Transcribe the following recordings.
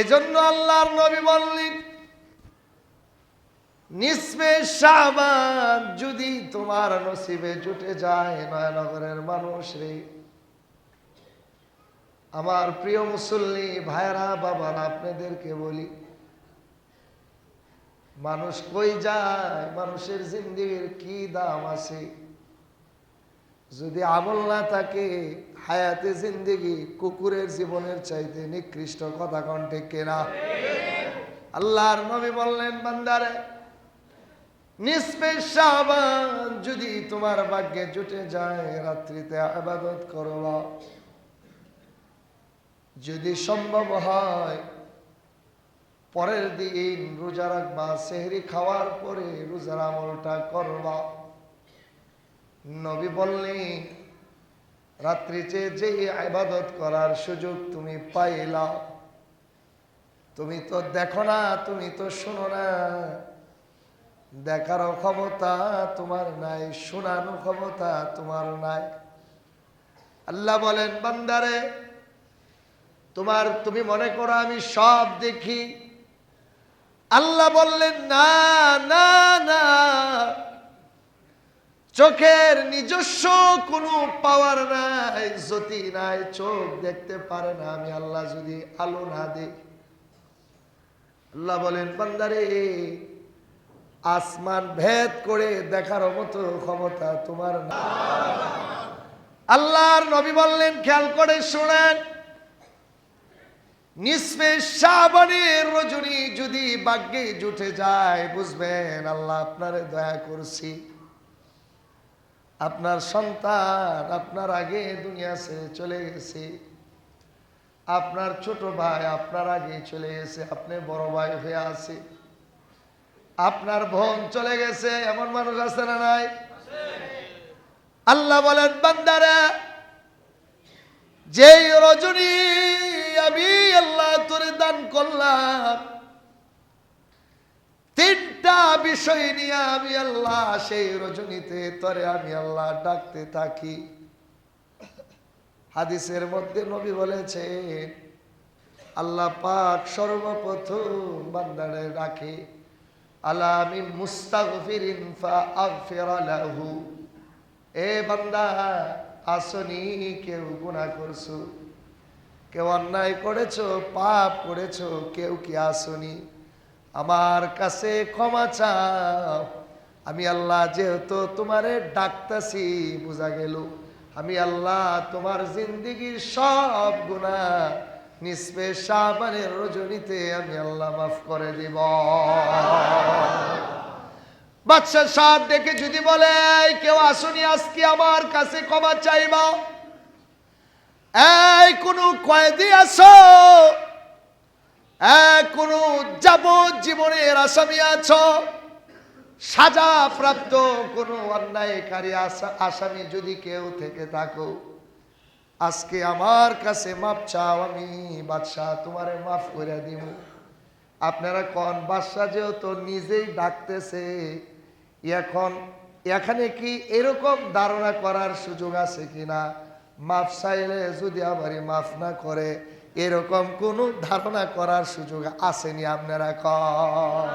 এজন্য আল্লাহর নবী বললেন, নিসবে শাবান যদি তোমার নসিবে জুটে যায়, নয়নগরের মানুষ রে। আমার প্রিয় মুসল্লি ভাইরা বাবার, আপনাদেরকে বলি, মানুষ কই যায়? মানুষের জিন্দিগির কি দাম আছে? যদি আমল না থাকে, হায়াতে জিন্দিগি কুকুরের জীবনের চাইতে নিকৃষ্ট কথা কণ্ঠে কেনা? আল্লাহর নবী বললেন, বান্দারে যদি তোমার ভাগ্যে জুটে যায়, রাত্রিতে আবাদত করবা যদি সম্ভব হয়, পরের দিন রোজা রাখবা, সেহরি খাওয়ার পরে রোজার আমলটা করবা। নবী বললেন রাত্রিতে যে আবাদত করার সুযোগ তুমি পাইলা। তুমি তো দেখো না, তুমি তো শোনো না। দেখারও ক্ষমতা তোমার নাই শোনানো ক্ষমতা তোমার নাই। আল্লাহ বলেন, বান্দারে, তোমার তুমি মনে করো আমি সব দেখি। আল্লাহ বললেন, না না চোখের নিজস্ব কোনো পাওয়ার নাই, জ্যোতি নাই, চোখ দেখতে পারে না। আমি আল্লাহ যদি আলো না দিই। আল্লাহ বলেন, বান্দারে, আসমান ভেদ করে দেখার মতো ক্ষমতা তোমার না আল্লাহর নবী বললেন, খেয়াল করে শোনেন নিসবে শ্রাবণের রজনী যদি বাগ্যে জুটে যায়, বুঝবেন আল্লাহ আপনারে দয়া করছি। আপনার সন্তান আপনার আগে দুনিয়া ছেড়ে চলে গেছে। আপনার ছোট ভাই আপনার আগে চলে গেছে, আপনি বড় ভাই হয়ে আছে। আপনার বোন চলে গেছে, এমন মানুষ আছে না নাই? আল্লাহ বলেন, বান্দারা, যেই রজনী আমি আল্লাহ তোরে দান করলাম তিনটা বিষয় নিয়ে আমি আল্লাহ সেই রজনীতে, তরে আমি আল্লাহ ডাকতে থাকি। হাদিসের মধ্যে নবী বলেছে আল্লাহ পাক সর্বপ্রথম বান্দারে রাখে আল্লাহ আমি মুস্তাগফিরিন ফা আগফির লাহু। এ বান্দা, আসনি, কেউ গুনাহ করছ, কেউ অন্যায় করেছ, পাপ করেছ, কেউ কি আসনি? আমার কাছে ক্ষমা চাও। আমি আল্লাহ যেহেতু তোমারে ডাকতাছি, বোঝা গেল। আমি আল্লাহ তোমার জিন্দিগির সব গুণা নিসবে শাবানের রজনীতে আমি আল্লাহ মাফ করে দিব। বাদশাহ সাহেব ডেকে যদি বলে কেউ আসুনি আজকে আমার কাছে ক্ষমা চাইবা? এই, কোন কয়েদি আসো কোন যাবজ্জীবনের আসামি আছো। সাজা প্রাপ্ত কোন অন্যায়কারী আসা- আসামি যদি কেউ থেকে থাকো, আজকে আমার কাছে মাপ চাও, আমি বাদশাহ তোমারে মাফ করে দিব। আপনারা কন বাদশাহ যেহেতু নিজেই ডাকতেছে, এখন এখানে কি এরকম ধারণা করার সুযোগ আছে কিনা? মাফ চাইলে যদি আবারই মাফ না করে এরকম কোন ধারণা করার সুযোগ আসেনি আপনারা কন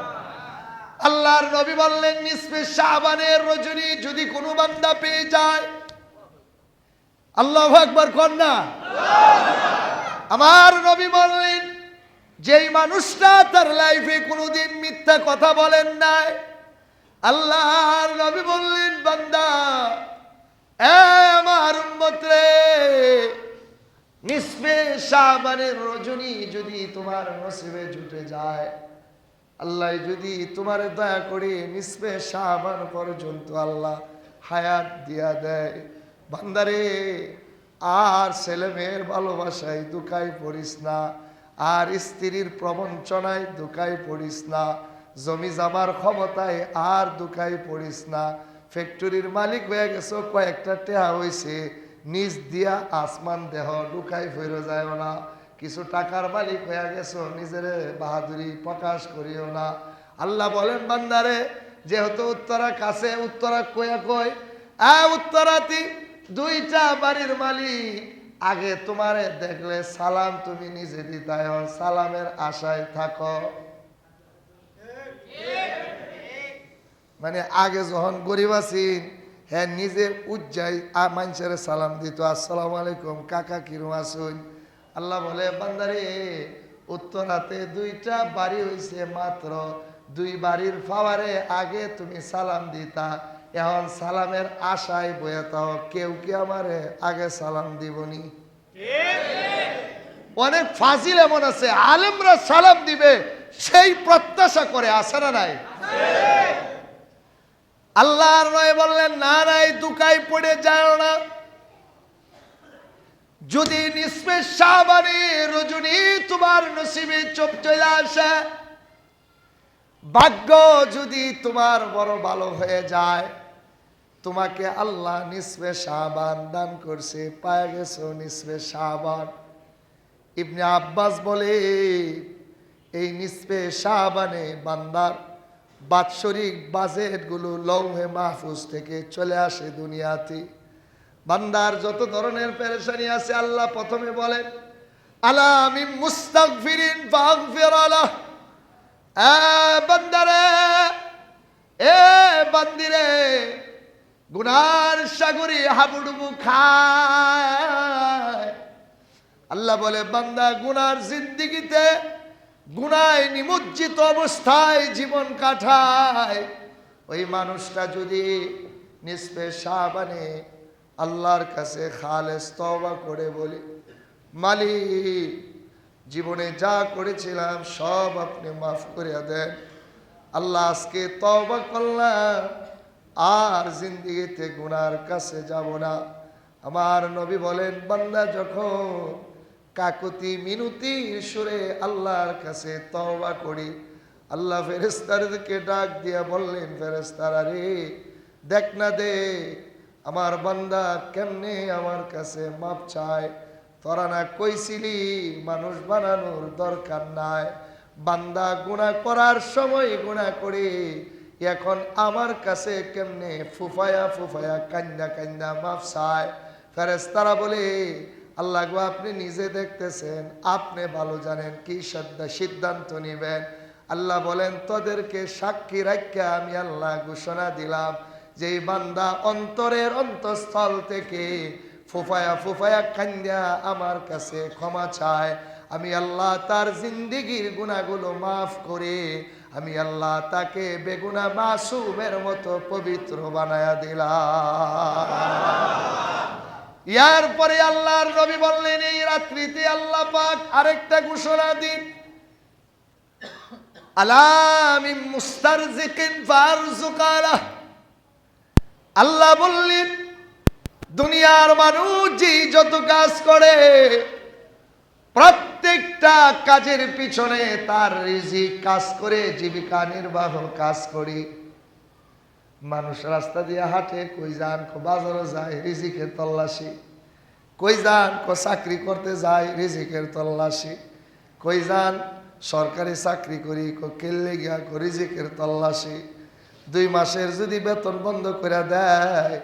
আল্লাহর নবী বললেন নিসবে শাবানের রজনী যদি কোনো বান্দা পেয়ে যায়, আল্লাহ একবার কর না? আমার নবী বললেন, যেই মানুষটা তার লাইফে কোনোদিন মিথ্যা কথা বলেন নাই। আল্লাহর নবী বললেন, বান্দা, এ আমার উম্মত রে নিসবে শাবানের রজনী যদি তোমার নসিবে জুটে যায়, আল্লাহ যদি তোমার দয়া করে নিসবে শাবান পর্যন্ত আল্লাহ হায়াত দিয়া দেয়। বান্দারে, আর ছেলে মেয়ের ভালোবাসায় দুকাই পড়িস না, আর স্ত্রীর প্রবঞ্চনায় দুকাই পড়িস না, জমি জামার ক্ষমতায় আর দুকাই পড়িস না। ফ্যাক্টরির মালিক হয়ে গেছো, কয়েকটা টেহা হয়েছে নিজ দিয়া আসমান দেহ লুকাই ফিরে যায় না। কিছু টাকার মালিক হয়ে গেছো, নিজের বাহাদুরি প্রকাশ করিও না। আল্লাহ বলেন, বান্দারে, যেহেতু উত্তরা কাছে, উত্তরা কয়া কয় আ উত্তরাতি, দুইটা বাড়ির মালিক, আগে তোমারে দেখলে সালাম তুমি নিজে দিতাই সালামের আশায় থাকো। মানে আগে যখন গরিব আছেন হ্যাঁ নিজে উজ্জাই মানুষের সালাম দিত। আসসালামু আলাইকুম, কাকা কিরম আসুন আল্লাহ বলে, বান্দারে উত্তরাতে দুইটা বাড়ি হইছে মাত্র। দুই বাড়ির ফাওয়ারে আগে তুমি সালাম দিতা। এখন সালামের আশায় বয়াতাও কেউ কি আমারে আগে সালাম দিবনি? অনেক ফাজিল এমন আছে, আলেমরা সালাম দিবে, সেই প্রত্যাশা করে আসে না নাই? আল্লাহর নয় বললেন না নাই দুকায় পড়ে যায় না। যদি শাবানি রজনী তোমার নসিবে চোপ চলে আসে, ভাগ্য যদি তোমার বড় ভালো হয়ে যায়, তোমাকে আল্লাহ নিসবে শাবান দান করছে। পায়ে গেছো নিসবে শাবান ইবনে আব্বাস বলে, এই নিসবে শাবানে বান্দার বাৎসরিক বাজেটগুলো লৌহে মাহফুজ থেকে চলে আসে দুনিয়াতে। বান্দার যত ধরনের পেরেশানি আছে আল্লাহ প্রথমে বলেন, আলা আমি মুস্তাগফিরিন আলাহ। এ বান্দারে, এ বান্দিরে, গুনার সাগরে হাবুডুবু খায়। আল্লাহ বলে, বান্দা গুনার জিন্দিগিতে গুনায় নিমজ্জিত অবস্থায় জীবন কাটায়। ওই মানুষটা যদি নিষ্পে সাবানে, আল্লাহর কাছে খালেস তওবা করে বলি, মালিক, জীবনে যা করেছিলাম সব আপনি মাফ করে দেন। আল্লাহ আজকে তওবা করলাম, আর জিন্দিগিতে গুনার কাছে যাব না। আমার নবী বলেন, বান্দা যখন কাকুতি মিনুতি সুরে আল্লাহর কাছে তওবা করি। আল্লাহ ফেরেস্তারকে ডাক দিয়া বললেন ফেরেস্তারা রে, দেখ না দে, আমার বান্দা কেমনে আমার কাছে মাপ চায়? তোরা না কইছিলি মানুষ বানানোর দরকার নাই। বান্দা গুণা করার সময় গুণা করে। এখন আমার কাছে কেমনে ফুফায়া ফুফায়া কান্দা কান্দা মাপ চায়? ফেরেস্তারা বলে আল্লাহ গো, আপনি নিজে দেখতেছেন, আপনি ভালো জানেন, কি সিদ্ধান্ত নিবেন? আল্লাহ বলেন, তোদেরকে সাক্ষী রাখা আমি আল্লাহ ঘোষণা দিলাম যে বান্দা অন্তরের অন্তঃস্থল থেকে ফুফায়া ফুফায়া কান্দিয়া আমার কাছে ক্ষমা চায়। আমি আল্লাহ তার জিন্দিগির গুণাগুলো মাফ করে, আমি আল্লাহ তাকে বেগুনা মাসুমের মতো পবিত্র বানায়া দিলাম। ইয়ার পরে আল্লাহর নবী বললেন, এই রাত্রিতে আল্লাহ পাক আরেকটা ঘোষণা দিন। আলামি মুস্তারজিকিন ফারজুকালা আল্লাহ বললেন, দুনিয়ার মানুষ যে যত কাজ করে, প্রত্যেকটা কাজের পিছনে তার রিজিক কাজ করে, জীবিকা নির্বাহ কাজ করি। মানুষ রাস্তা দিয়ে হাঁটে, কই যান, কো বাজারও যায়, রিজিকের তল্লাশি। কই যান, কো চাকরি করতে যায়, রিজিকের তল্লাশি। কই যান, সরকারি চাকরি করি, কো কেল্লে গিয়া কো রিজিকের তল্লাশি। দুই মাসের যদি বেতন বন্ধ করে দেয়,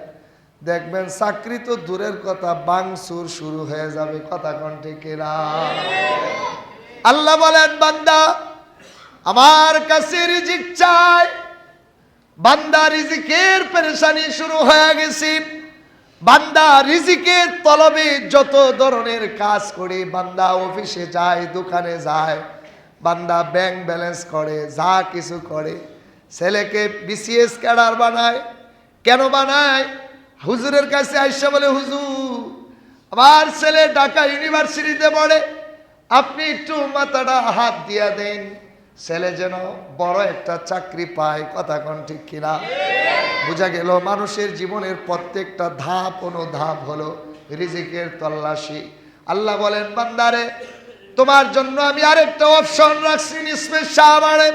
দেখবেন চাকরি তো দূরের কথা, বাংসুর শুরু হয়ে যাবে, কথা কণ্ঠে কেরা আল্লাহ বলেন, বান্দা, আমার কাছে রিজিক চাই। বান্দা রিজিকের পেরেশানি শুরু হয়ে গেছে। বান্দা রিজিকের তলবে যত ধরনের কাজ করে, বান্দা অফিসে যায়, দোকানে যায়, বান্দা ব্যাংক ব্যালেন্স করে, যা কিছু করে, ছেলেকে বিসিএস ক্যাডার বানায়। কেন বানায়? হুজুরের কাছে আইসা বলে, হুজুর, আমার ছেলে ঢাকা ইউনিভার্সিটিতে পড়ে, আপনি একটু মাথাটা হাত দিয়া দেন। ছেলে যেন বড় একটা চাকরি পায়, কথা কোন ঠিক কিনা? বোঝা গেল মানুষের জীবনের প্রত্যেকটা ধাপ অনুধাপ হলো রিজিকের তল্লাশি। আল্লাহ বলেন, বান্দারে, তোমার জন্য আমি আরেকটা অপশন রাখছি নিসবে শাহবানে।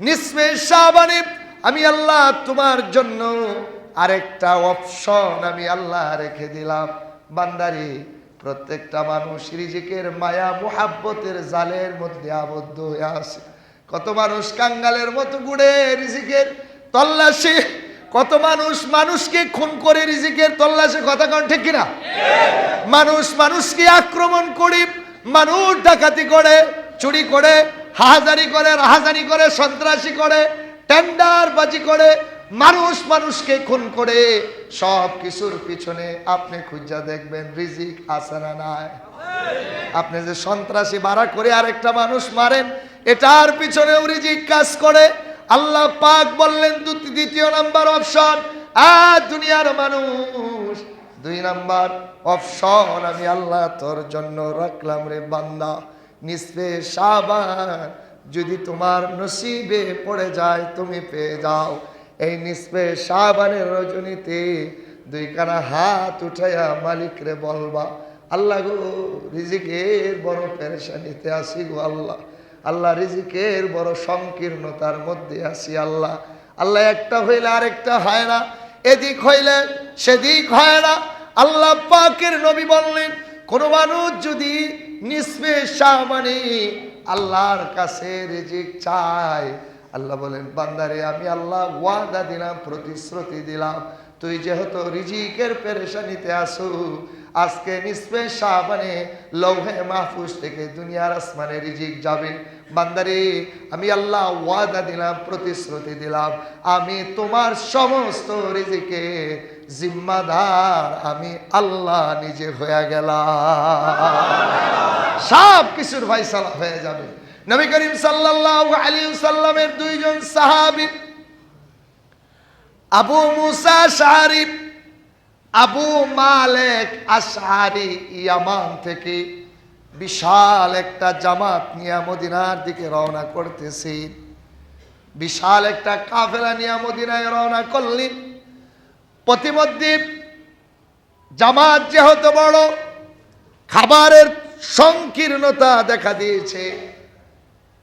নিসবে শাহবানে আমি আল্লাহ তোমার জন্য আরেকটা অপশন আমি আল্লাহ রেখে দিলাম। বান্দারি, প্রত্যেকটা মানুষ রিজিকের মায়া, মুহাব্বতের জালের মধ্যে আবদ্ধ হয়ে আছে। কত মানুষ কাঙ্গালের মতো গুড়ে রিজিকের তল্লাশি কত মানুষ মানুষকে খুন করে রিজিকের তল্লাশে, কথা কন ঠিক কিনা? মানুষ মানুষকে আক্রমণ করে, মানুষ ডাকাতি করে, চুরি করে, হাহাজারি করে, রাহাজারি করে, সন্ত্রাসী করে টেন্ডার বাজি করে, মানুষ মানুষকে খুন করে, সব কিছুর পিছনে আপনি খুঁজা দেখবেন রিজিক আসানা নাই। আপনি যে সন্ত্রাসী মারা করে আরেকটা মানুষ মারেন এটার পিছনেও রিজিক কাজ করে, আল্লাহ পাক বললেন দ্বিতীয় নাম্বার অপশন আর দুনিয়ার মানুষ। দুই নাম্বার অপশন, আমি আল্লাহ তোর জন্য রাখলাম রে বান্দা। নিসবে সাবান যদি তোমার নসিবে পড়ে যায়, তুমি পেয়ে যাও। এই নিসবে সাবানের রজনীতে দুই কানা হাত উঠাইয়া মালিক রে বলবা, আল্লাহ গো, রিজিকের বড় পেরেশানিতে আসি গো আল্লাহ। আল্লাহ রিজিকের বড় সংকীর্ণতার মধ্যে আসি আল্লাহ। আল্লাহ একটা হইলে আরেকটা হয় না, এদিক হইলে সেদিক হয় না। আল্লাহ পাকের নবী বললেন, কোন মানুষ যদি নিসবে মানে আল্লাহর কাছে রিজিক চায়। আল্লাহ বলেন, বান্দারে, আমি আল্লাহ ওয়াদা দিলাম, প্রতিশ্রুতি দিলাম। তুই যেহেতু রিজিকের পেরেশানিতে আসু আজকে নিসবে মানে লৌহে মাহফুজ থেকে দুনিয়ার আসমানে রিজিক যাবে। বান্দারে, আমি আল্লাহ ওয়াদা দিলাম, প্রতিশ্রুতি দিলাম, আমি তোমার সমস্ত রিজিকে জিম্মাদার, আমি আল্লাহ নিজে হয়ে গেলাম। সব কিছুর ফয়সালা হয়ে যাবে। নবী করিম সাল্লাল্লাহু আলাইহি সাল্লামের দুইজন সাহাবী, আবু মুসা শাহরি আবু মালেক আশারি ইয়ামান থেকে বিশাল একটা জামাত নিয়ে মদিনার দিকে রওনা করতেছি। বিশাল একটা কাফেলা নিয়ে মদিনায় রওনা করলেন। প্রতিমধ্যে জামাত যেহেতু বড়, খাবারের সংকীর্ণতা দেখা দিয়েছে।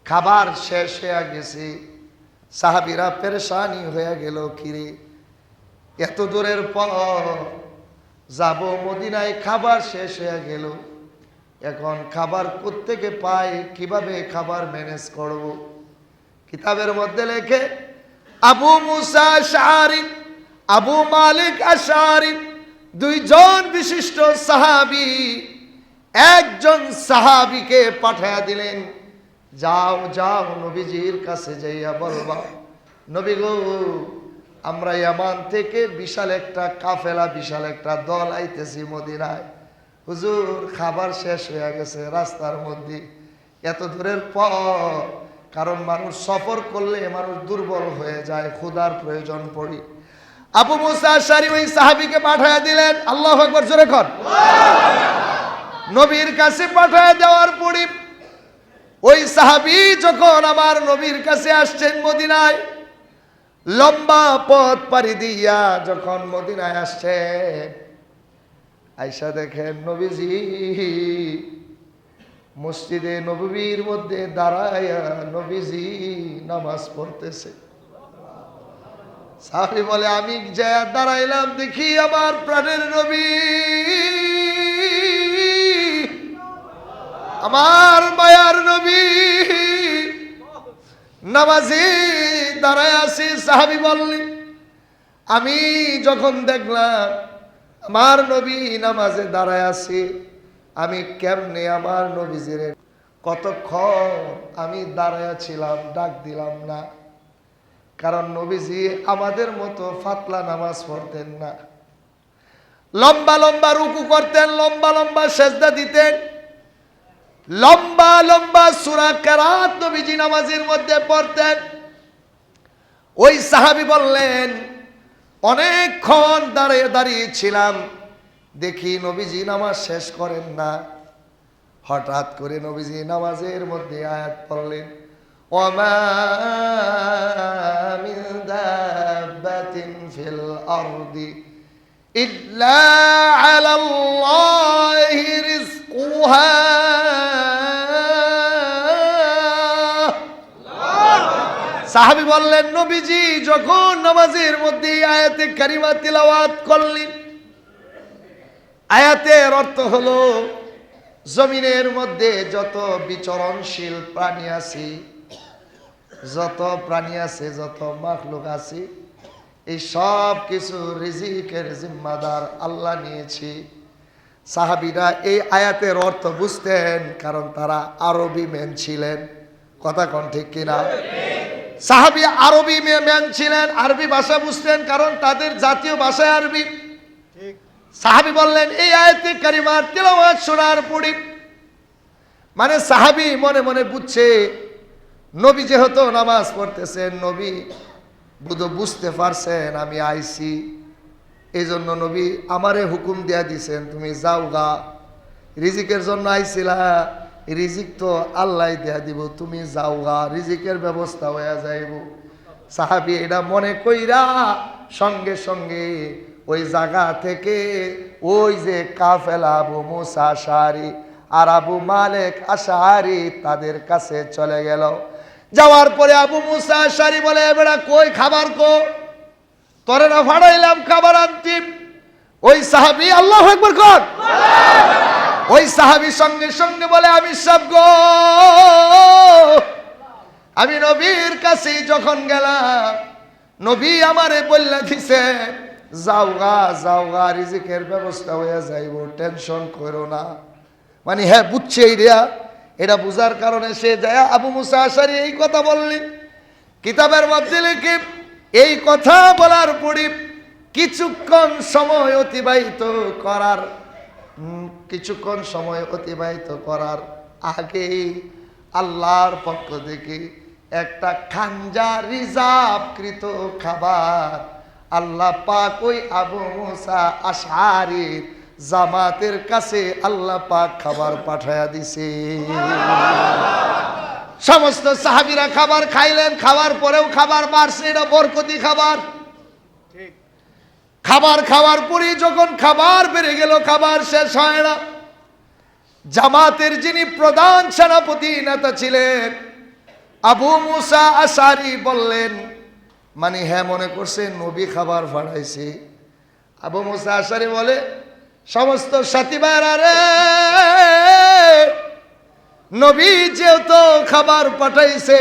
খাবার শেষ হয়ে গেছে। সাহাবিরা পেরেশানি হয়ে গেল কিরে? এত দূরের পর যাব মদিনায়, খাবার শেষ হয়ে গেল। এখন খাবার কোত্থেকে পাই, কীভাবে খাবার ম্যানেজ করব? কিতাবের মধ্যে লেখে, আবু মুসা শাহরি, আবু মালিক আশারি, দুইজন বিশিষ্ট সাহাবি, একজন সাহাবিকে পাঠায়া দিলেন। যাও যাও নবীজির কাছে যাইয়া বলবা, নবী গো, আমরা ইয়ামান থেকে বিশাল একটা কাফেলা, বিশাল একটা দল আইতেছি মদিনায়। হুজুর, খাবার শেষ হয়ে গেছে, রাস্তার মধ্যে। এত দূরের পর কারণ মানুষ সফর করলে মানুষ দুর্বল হয়ে যায়, ক্ষুধার প্রয়োজন পড়ি। আবু মুসা শারি ওই সাহাবিকে পাঠায় দিলেন, আল্লাহ একবার জোরে কর। নবীর কাছে পাঠায় দেওয়ার পরে ওই সাহাবি যখন আমার নবীর কাছে আসছেন মদিনায়, লম্বা পথ পাড়ি দিয়া যখন মদিনায় আসছে আইসা দেখেন নবীজি, মসজিদে নবীর মধ্যে দাঁড়ায়া নবীজি নামাজ পড়তেছে। সাহাবি বলে, আমি যা দাঁড়াইলাম দেখি আমার প্রাণের নবী। আমার মায়ার নবী। নামাজি দাঁড়ায় আছি। সাহাবি বললি, আমি যখন দেখলাম আমার নবী নামাজে দাঁড়ায় আছি। আমি কেমনে আমার নবীজির কতক্ষণ আমি দাঁড়ায় ছিলাম, ডাক দিলাম না। কারণ নবীজি আমাদের মতো ফাতলা নামাজ পড়তেন না। লম্বা লম্বা রুকু করতেন, লম্বা লম্বা সেজদা দিতেন। লম্বা লম্বা সুরা কেরাত নবীজি নামাজের মধ্যে পড়তেন। ওই সাহাবি বললেন অনেকক্ষণ দাঁড়িয়ে দাঁড়িয়ে ছিলাম দেখি নবীজি নামাজ শেষ করেন না। হঠাৎ করে নবীজি নামাজের মধ্যে আয়াত পড়লেন ইল্লা আলাল্লাহি রিজকুহা। সাহাবি বললেন, নবীজি, যখন নামাজের মধ্যে আয়াতে কারিমা তিলাওয়াত করলেন, আয়াতের অর্থ হলো, জমিনের মধ্যে যত বিচরণশীল প্রাণী আছে, যত প্রাণী আছে, যত মাখলুক আছে, এই সব কিছু রিজিকের জিম্মাদার আল্লাহ নিয়েছি। সাহাবিরা এই আয়াতের অর্থ বুঝতেন, কারণ তারা আরবি মেন ছিলেন। কথা কোন ঠিক কিনা? সাহাবি আরবি ম্যান ছিলেন আরবি ভাষা বুঝতেন কারণ তাদের জাতীয় ভাষায় আরবি। সাহাবি বললেন এই আয়াতে কারিমার তেলাওয়াত শোনার পরে মানে সাহাবি মনে মনে বুঝছে নবী যেহেতু নামাজ পড়তেছেন নবী বুধ বুঝতে পারছেন আমি আইছি। এই জন্য নবী আমারে হুকুম দিয়া দিছেন তুমি যাও গা রিজিকের জন্য আইছিলা রিজিক তো আল্লাহ দেয়া দিব, তুমি যাও গা রিজিকের ব্যবস্থা হয়ে যাইব। সাহাবি এটা মনে কইরা সঙ্গে সঙ্গে ওই জায়গা থেকে ওই যে কাফেলা আবু মুসা আশারি আর আবু মালেক আশারি তাদের কাছে চলে গেল। যাওয়ার পরে আবু মুসা আশারি বলে এবারে কই খাবার কো? তরে না ফাড়াইলাম খাবার আনতি ওই সাহাবি, আল্লাহ একবার কর। ওই সাহাবি সঙ্গে সঙ্গে বলে, আমি সব গো। আমি নবীর কাছে যখন গেলাম, নবী আমারে বললা দিছে, যাও গা যাও গা, রিজিকের ব্যবস্থা হয়ে যাইব, টেনশন করো না। মানে হ্যাঁ বুঝছে এইটা এটা বুঝার কারণে সে যায়, আবু মুসা আশারি এই কথা বললি? কিতাবের মধ্যে লিখি, এই কথা বলার পরে কিছুক্ষণ সময় অতিবাহিত করার কিছুক্ষণ সময় অতিবাহিত করার আগেই আল্লাহর পক্ষ থেকে একটা খাঞ্জা রিজার্ভকৃত খাবার আল্লাহ পাক ওই আবু মুসা আশারির জামাতের কাছে আল্লাহ পাক খাবার পাঠায়া দিছে। সমস্ত সাহাবিরা খাবার খাইলেন খাবার পরেও খাবার বাড়ছে, এটা বরকতি খাবার। খাবার খাওয়ার পরে যখন খাবার বেড়ে গেল, খাবার শেষ হয় না। জামাতের যিনি প্রধান সেনাপতি নেতা ছিলেন, আবু মুসা আসারি বললেন মানে হ্যাঁ মনে করছে নবী খাবার ফাড়াইছে আবু মুসা আসারি বলে, সমস্ত সাথী রে, নবী যেহেতু খাবার পাঠাইছে,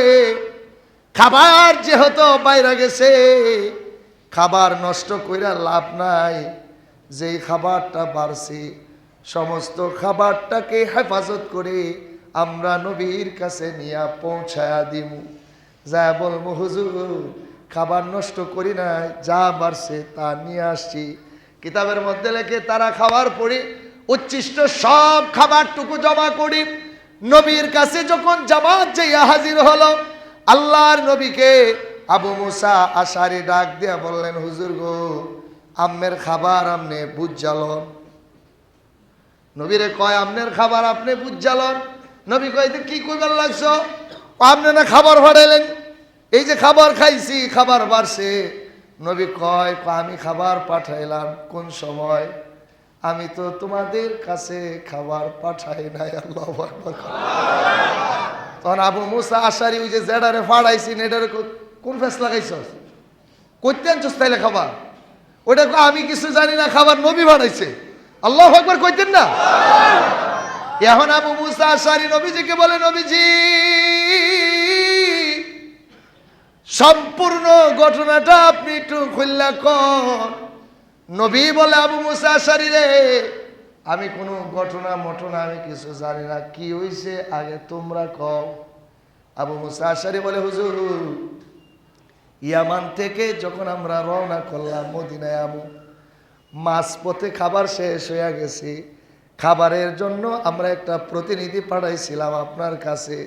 খাবার যেহেতু বাইরে গেছে খাবার নষ্ট কইরা লাভ নাই। যেই খাবারটা বাড়ছে, সমস্ত খাবারটাকে হেফাজত করে আমরা নবীর কাছে নিয়ে পৌঁছায়া দিব যা বলব হুজুর, খাবার নষ্ট করি না যা বাড়ছে তা নিয়ে আসছি। কিতাবের মধ্যে লেখে, তারা খাবার পড়ি উচ্ছিষ্ট সব খাবারটুকু জমা করি। নবীর কাছে যখন জামাত যাইয়া হাজির হলো, আল্লাহর নবীকে আবু মুসা আশারি ডাক দিয়া বললেন হুজুর গো আম্মের খাবার আমনে বুঝালন নবীরে কয় আমনের খাবার আপনি বুঝালন নবী কয় "তো কি কইবার লাগছ? আপনি না খাবার ভাড়াইলেন এই যে খাবার খাইছি খাবার বাড়ছে। নবী কয় "কয়, আমি খাবার পাঠাইলাম কোন সময়? আমি তো তোমাদের কাছে খাবার পাঠাই নাই আল্লাহ। তখন আবু মুসা আশারি ওই যে জেডারে ফাড়াইছি নেডারে কোন ফেস লাগাইছ করতে আনছস তাইলে খাবার? ওটা আমি কিছু জানি না, খাবার নবী বানাইছে। আল্লাহ একবার কইতেন না? এখন আবু মুসা আশারি নবীজিকে বলে, নবীজি, সম্পূর্ণ ঘটনাটা আপনি একটু খুললা কন। নবী বলে, আবু মুসা আশারি রে, আমি কোনো ঘটনা মটনা, আমি কিছু জানি না। কি হইছে? আগে তোমরা কও। আবু মুসা আশারি বলে, হুজুর ইয়ামান থেকে যখন আমরা রওনা করলাম, মদিনায় আমু মাছ পথে খাবার শেষ হয়ে গেছে। খাবারের জন্য আমরা একটা প্রতিনিধি পাঠাইছিলাম আপনার কাছে।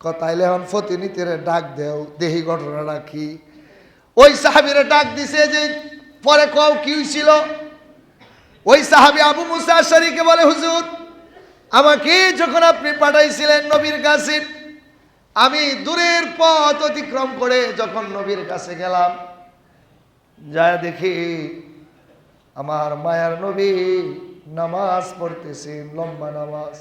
কথাইলে এখন প্রতিনিধিরে ডাক দেও, দেহি ঘটনাটা কি? ওই সাহাবিরে ডাক দিছে যে, পরে কও কি হয়েছিল ওই সাহাবি আবু মুসা আশারিকে বলে, হুজুর, আমাকে যখন আপনি পাঠাইছিলেন নবীর কাছে আমি দূরের পথ অতিক্রম করে যখন নবীর কাছে গেলাম যা দেখি আমার মায়ার নবী নামাজ পড়তেছেন লম্বা নামাজ।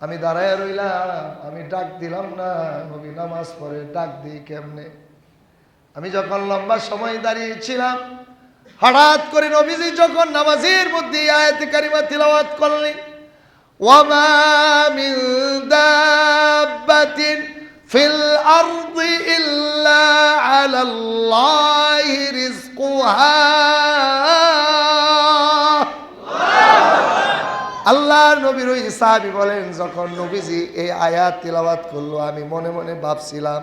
আমি দাঁড়ায় রইলাম, আমি ডাক দিলাম না, নবী নামাজ পড়ে ডাক দিই কেমনে? আমি যখন লম্বা সময় দাঁড়িয়েছিলাম, হঠাৎ করে নবীজি যখন নামাজের মধ্যে এই আয়াতে কারিমা তিলাওয়াত করলেন وما من دابة في الأرض إلا আলাল্লাহি রিজকুহা আল্লাহর নবীর ওই সাহাবি বলেন যখন নবীজি এই আয়াত তিলাওয়াত করলো আমি মনে মনে ভাবছিলাম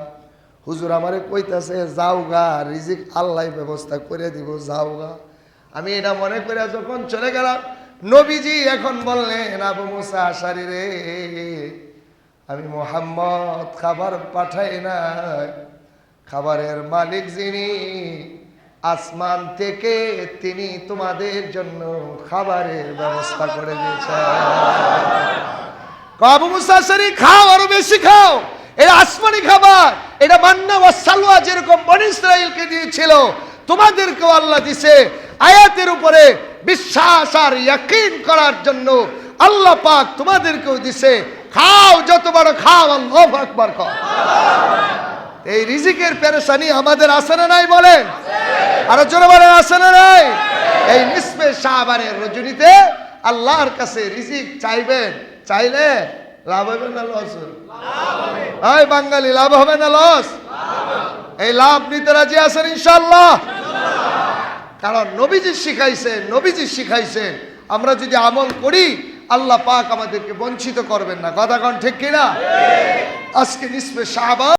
হুজুর আমারে কইতাছে যাওগা রিজিক আল্লাহ ব্যবস্থা করে দিব যাওগা আমি এটা মনে করে যখন চলে গেলাম নবীজি এখন বললেন, আবু মুসা আশারি রে, আমি মোহাম্মদ খাবার পাঠাই নাই। খাবারের মালিক যিনি, আসমান থেকে তিনি তোমাদের জন্য খাবারের ব্যবস্থা করে দিয়েছেন। আবু মুসাশারি খাও, আরও বেশি খাও। এটা আসমানি খাবার, এটা মান্না ও সালওয়া যেরকম বন ইসরায়েলকে দিয়েছিল, তোমাদেরকেও আল্লাহ দিছে। আয়াতের উপরে বিশ্বাস আর ইয়াকিন করার জন্য আল্লাহ পাক তোমাদেরকেও দিছে, খাও, যত বড় খাও, আল্লাহ আকবার কর এই রিজিকের পেরেশানি আমাদের আছে না নাই বলেন? আরও জোরে বলেন, আছে না নাই? এই নিসবে শাহবানের রজনীতে আল্লাহর কাছে রিজিক চাইবেন, চাইলে লাভ হবে না লস এই বাঙালি, লাভ হবে না লস এই লাভ নিতে রাজি আছেন ইনশাল্লাহ কারণ নবীজি শিখাইছেন নবীজি শিখাইছেন। আমরা যদি আমল করি, আল্লাহ পাক আমাদেরকে বঞ্চিত করবেন না। কথা কন ঠিক কিনা? আজকে নিঃস্পে শাহবান